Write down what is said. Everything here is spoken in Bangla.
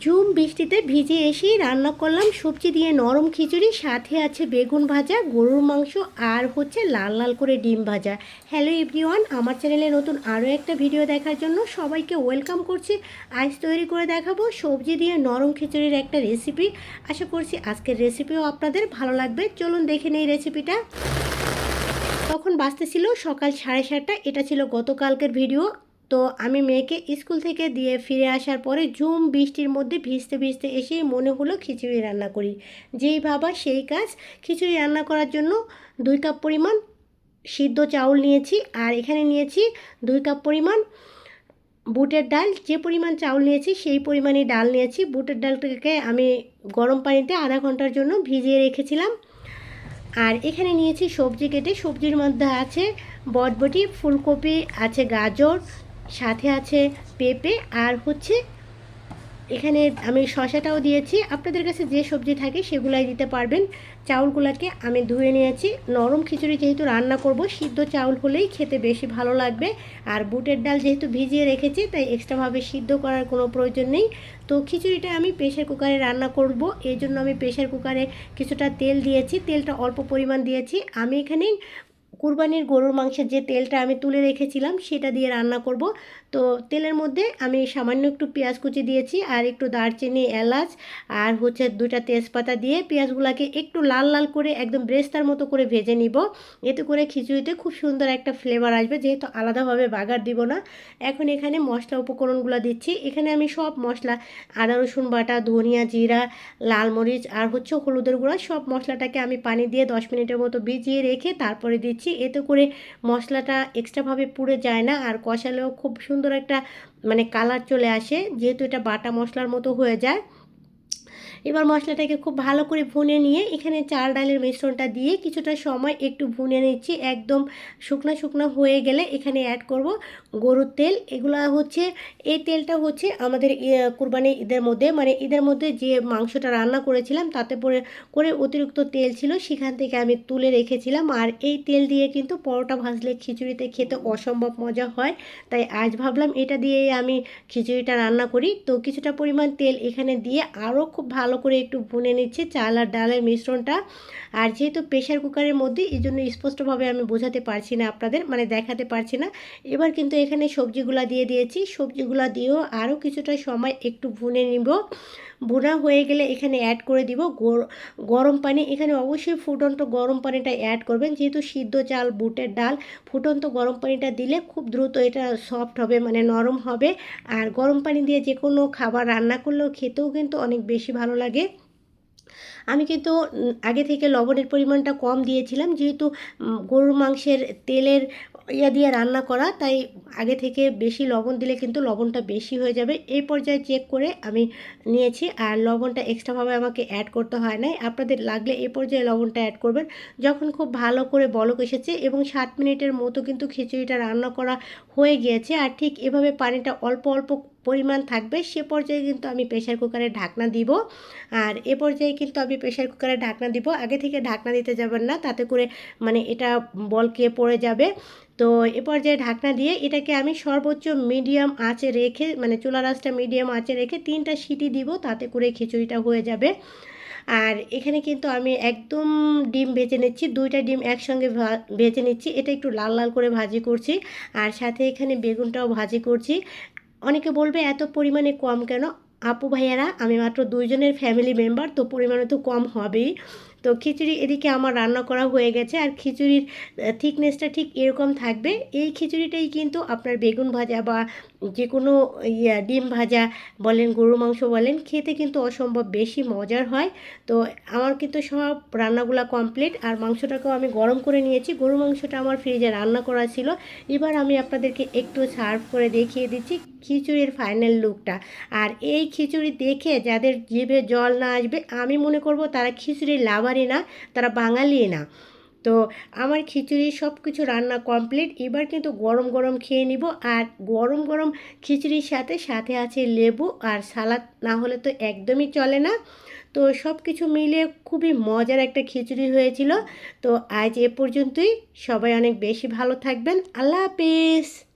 ঝুম বৃষ্টিতে ভিজে এসেই রান্না করলাম সবজি দিয়ে নরম খিচুড়ি, সাথে আছে বেগুন ভাজা, গরুর মাংস আর হচ্ছে লাল লাল করে ডিম ভাজা। হ্যালো এভরিওয়ান আমার চ্যানেলে নতুন আরও একটা ভিডিও দেখার জন্য সবাইকে ওয়েলকাম করছি। আজ তৈরি করে দেখাবো সবজি দিয়ে নরম খিচুড়ির একটা রেসিপি। আশা করছি আজকের রেসিপিও আপনাদের ভালো লাগবে। চলুন দেখে নেই রেসিপিটা। তখন বাঁচতেছিল সকাল সাড়ে সাতটা, এটা ছিল গতকালকের ভিডিও। তো আমি মেয়েকে স্কুল থেকে দিয়ে ফিরে আসার পরে ঝুম বৃষ্টির মধ্যে ভিজতে ভিজতে এসে মনে হলো খিচুড়ি রান্না করি। যেই ভাবা সেই কাজ, খিচুড়ি রান্না করার জন্য দুই কাপ পরিমাণ সিদ্ধ চাউল নিয়েছি আর এখানে নিয়েছি দুই কাপ পরিমাণ বুটের ডাল। যে পরিমাণ চাউল নিয়েছি সেই পরিমাণে ডাল নিয়েছি। বুটের ডালটাকে আমি গরম পানিতে আধা ঘণ্টার জন্য ভিজিয়ে রেখেছিলাম। আর এখানে নিয়েছি সবজি কেটে, সবজির মধ্যে আছে বটবটি, ফুলকপি, আছে গাজর সাথে আছে পেঁপে আর হচ্ছে এখানে আমি শশাটাও দিয়েছি। আপনাদের কাছে যে সবজি থাকে সেগুলাই দিতে পারবেন। চাউলগুলোকে আমি ধুয়ে নিয়েছি। নরম খিচুড়ি যেহেতু রান্না করব, সিদ্ধ চাউল হলেই খেতে বেশি ভালো লাগবে। আর বুটের ডাল যেহেতু ভিজিয়ে রেখেছি, তাই এক্সট্রাভাবে সিদ্ধ করার কোনো প্রয়োজন নেই। তো খিচুড়িটা আমি প্রেশার কুকারে রান্না করব। এই জন্য আমি প্রেশার কুকারে কিছুটা তেল দিয়েছি। তেলটা অল্প পরিমাণ দিয়েছি। আমি এখানে কুরবানির গরুর মাংসের যে তেলটা আমি তুলে রেখেছিলাম, সেটা দিয়ে রান্না করব। তো তেলের মধ্যে আমি সামান্য একটু পেঁয়াজ কুচি দিয়েছি আর একটু দারচিনি, এলাচ আর হচ্ছে দুটা তেজপাতা দিয়ে পেঁয়াজগুলোকে একটু লাল লাল করে একদম ব্রেস্তার মতো করে ভেজে নিব। এতে করে খিচুড়িতে খুব সুন্দর একটা ফ্লেভার আসবে, যেহেতু আলাদাভাবে বাগার দিব না। এখন এখানে মশলা উপকরণগুলো দিচ্ছি। এখানে আমি সব মশলা, আদা, রসুন বাটা, ধনিয়া জিরা, লাল মরিচ আর হচ্ছে হলুদের গুঁড়া সব মশলাটাকে আমি পানি দিয়ে দশ মিনিটের মতো ভিজিয়ে রেখে তারপরে দিচ্ছি এতে করে মশলাটা এক্সট্রাভাবে পুড়ে যায় না। আর কষালেও খুব সুন্দর একটা মানে কালার চলে আসে। যেহেতু এটা বাটা মশলার মতো হয়ে যায় এবার মশলাটাকে খুব ভালো করে ভুনে নিয়ে এখানে চাল, ডালের মিশ্রণটা দিয়ে কিছুটা সময় একটু ভুনে নিচ্ছি। একদম শুকনা শুকনো হয়ে গেলে এখানে অ্যাড করব গরুর তেল। এগুলো হচ্ছে, এই তেলটা হচ্ছে আমাদের কুরবানি ঈদের মধ্যে মানে ঈদের মধ্যে যে মাংসটা রান্না করেছিলাম তাতে পরে, করে অতিরিক্ত তেল ছিল, সেখান থেকে আমি তুলে রেখেছিলাম। আর এই তেল দিয়ে কিন্তু পরোটা ভাজলে খিচুড়িতে খেতে অসম্ভব মজা হয়। তাই আজ ভাবলাম এটা দিয়েই আমি খিচুড়িটা রান্না করি। তো কিছুটা পরিমাণ তেল এখানে দিয়ে আরও খুব ভালো ভালো করে একটু ভুনে নিচ্ছি, চাল আর ডালের মিশ্রণটা। আর যেহেতু প্রেশার কুকারের মধ্যে, এই জন্য স্পষ্টভাবে আমি বোঝাতে পারছি না আপনাদের মানে দেখাতে পারছি না। এবার কিন্তু এখানে সবজিগুলা দিয়ে দিয়েছি। সবজিগুলা দিয়েও আরও কিছুটা সময় একটু ভুনে নিব। ভুনা হয়ে গেলে এখানে অ্যাড করে দিব গরম পানি। এখানে অবশ্যই ফুটন্ত গরম পানিটা অ্যাড করবেন। যেহেতু সিদ্ধ চাল, বুটের ডাল, ফুটন্ত গরম পানিটা দিলে খুব দ্রুত এটা সফট হবে মানে নরম হবে। আর গরম পানি দিয়ে যে কোনো খাবার রান্না করলেও খেতেও কিন্তু অনেক বেশি ভালো লাগে আমি কিন্তু আগে থেকে লবণের পরিমাণটা কম দিয়েছিলাম, যেহেতু গরুর মাংসের তেলের ইয়া দিয়ে রান্না করা, তাই আগে থেকে বেশি লবণ দিলে কিন্তু লবণটা বেশি হয়ে যাবে। এই পর্যায়ে চেক করে আমি নিয়েছি, আর লবণটা এক্সট্রাভাবে আমাকে অ্যাড করতে হয় নাই। আপনাদের লাগলে এই পর্যায়ে লবণটা অ্যাড করবেন। যখন খুব ভালো করে বলক এসেছে এবং সাত মিনিটের মতো কিন্তু খিচুড়িটা রান্না করা হয়ে গিয়েছে, আর ঠিক এভাবে পানিটা অল্প অল্প পরিমাণ থাকবে, সে পর্যায়ে কিন্তু আমি প্রেশার কুকারে ঢাকনা দিব। আর এ পর্যায়ে কিন্তু আমি প্রেশার কুকারে ঢাকনা দিব। আগে থেকে ঢাকনা দিতে যাবেন না, তাতে করে মানে এটা বলকে পড়ে যাবে। তো এ পর্যায়ে ঢাকনা দিয়ে এটাকে আমি সর্বোচ্চ মিডিয়াম আঁচে রেখে মানে চুলা রাসটা মিডিয়াম আঁচে রেখে তিনটা সিটি দিব, তাতে করে খিচুড়িটা হয়ে যাবে। আর এখানে কিন্তু আমি একদম ডিম ভেজে নিচ্ছি, দুইটা ডিম একসঙ্গে ভেজে নিচ্ছি। এটা একটু লাল লাল করে ভাজি করছি। আর সাথে এখানে বেগুনটাও ভাজি করছি। অনেকে বলবে, এত পরিমাণে কম কেন? আপু ভাইয়ারা, আমি মাত্র দুইজনের ফ্যামিলি মেম্বার তো পরিমাণে তো কম হবেই। তো খিচুড়ি এদিকে আমার রান্না করা হয়ে গেছে, আর খিচুড়ির থিকনেসটা ঠিক এরকম থাকবে। এই খিচুড়িটাই কিন্তু আপনার বেগুন ভাজা বা যে কোনো ইয়া ডিম ভাজা বলেন গরু মাংস বলেন, খেতে কিন্তু অসম্ভব বেশি মজার হয়। তো আমার কিন্তু সব রান্নাগুলো কমপ্লিট আর মাংসটাকেও আমি গরম করে নিয়েছি। গরু মাংসটা আমার ফ্রিজে রান্না করা ছিল। এবার আমি আপনাদেরকে একটু সার্ভ করে দেখিয়ে দিচ্ছি। খিচুড়ির ফাইনাল লুকটা আর এই খিচুড়ি দেখে যাদের জিভে জল না আসবে, আমি মনে করব তারা খিচুড়ির লাভারই না, তারা বাঙালি না। তো আমার খিচুড়ি সব কিছু রান্না কমপ্লিট এবার কিন্তু গরম গরম খেয়ে নিব। আর গরম গরম খিচুড়ির সাথে সাথে আছে লেবু আর সালাদ। না হলে তো একদমই চলে না। তো সব কিছু মিলে খুবই মজার একটা খিচুড়ি হয়েছিল। তো আজ এ পর্যন্তই। সবাই অনেক বেশি ভালো থাকবেন। আল্লাহ হাফিজ।